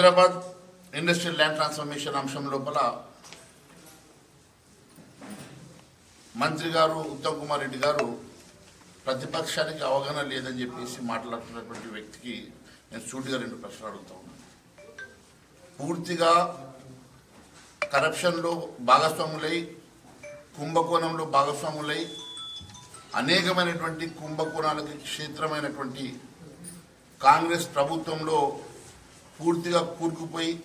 Hyderabad industrial land transformation అంశం లోపల మంత్రి గారు ఉత్తమ్ కుమార్ రెడ్డి గారు ప్రతిపక్షానికి అవగాహన లేదని చెప్పేసి మాట్లాడుతున్నటువంటి వ్యక్తికి నేను సూటిగా రెండు ప్రశ్నలు అడుగుతా ఉన్నాను పూర్తిగా కరప్షన్లో భాగస్వాములై కుంభకోణంలో భాగస్వాములై అనేకమైనటువంటి కుంభకోణాలకి క్షేత్రమైనటువంటి కాంగ్రెస్ ప్రభుత్వంలో పూర్తిగా కూరుకుపోయి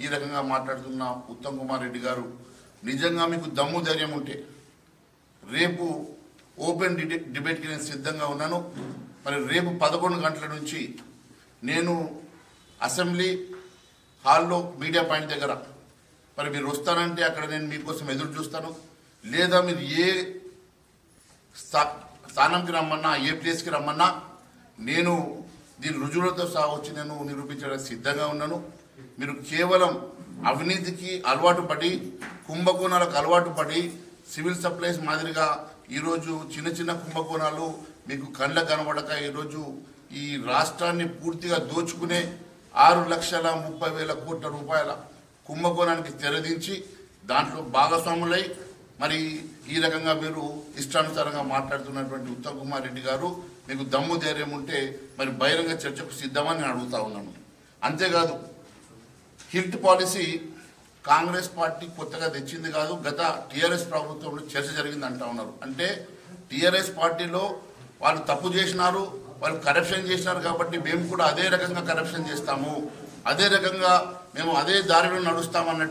ఈ రకంగా మాట్లాడుతున్న ఉత్తమ్ కుమార్ రెడ్డి గారు నిజంగా మీకు దమ్ము ధైర్యం ఉంటే రేపు ఓపెన్ డిబే డిబేట్కి నేను సిద్ధంగా ఉన్నాను. మరి రేపు పదకొండు గంటల నుంచి నేను అసెంబ్లీ హాల్లో మీడియా పాయింట్ దగ్గర మరి మీరు వస్తానంటే అక్కడ నేను మీకోసం ఎదురు చూస్తాను. లేదా మీరు ఏ స్థా- స్థానంకి రమ్మన్నా ఏ ప్లేస్కి రమ్మన్నా నేను దీని రుజువులతో సహా వచ్చి నేను నిరూపించడానికి సిద్ధంగా ఉన్నాను. మీరు కేవలం అవినీతికి అలవాటు పడి కుంభకోణాలకు అలవాటు పడి సివిల్ సప్లైస్ మాదిరిగా ఈరోజు చిన్న చిన్న కుంభకోణాలు మీకు కళ్ళ కనబడక ఈరోజు ఈ రాష్ట్రాన్ని పూర్తిగా దోచుకునే ఆరు లక్షల ముప్పై వేల కోట్ల రూపాయల కుంభకోణానికి తెరదించి దాంట్లో భాగస్వాములై మరి ఈ రకంగా మీరు ఇష్టానుసారంగా మాట్లాడుతున్నటువంటి ఉత్తమ్ కుమార్ రెడ్డి గారు మీకు దమ్ము ధైర్యం ఉంటే మరి బహిరంగ చర్చకు సిద్ధమని నేను అడుగుతా ఉన్నాను. అంతేకాదు హిల్ట్ పాలసీ కాంగ్రెస్ పార్టీ కొత్తగా తెచ్చింది కాదు గత టీఆర్ఎస్ ప్రభుత్వంలో చర్చ జరిగింది అంటా ఉన్నారు. అంటే టీఆర్ఎస్ పార్టీలో వాళ్ళు తప్పు చేసినారు వాళ్ళు కరప్షన్ చేసినారు కాబట్టి మేము కూడా అదే రకంగా కరప్షన్ చేస్తాము. అదే రకంగా మేము అదే దారిలో నడుస్తామన్నట్టు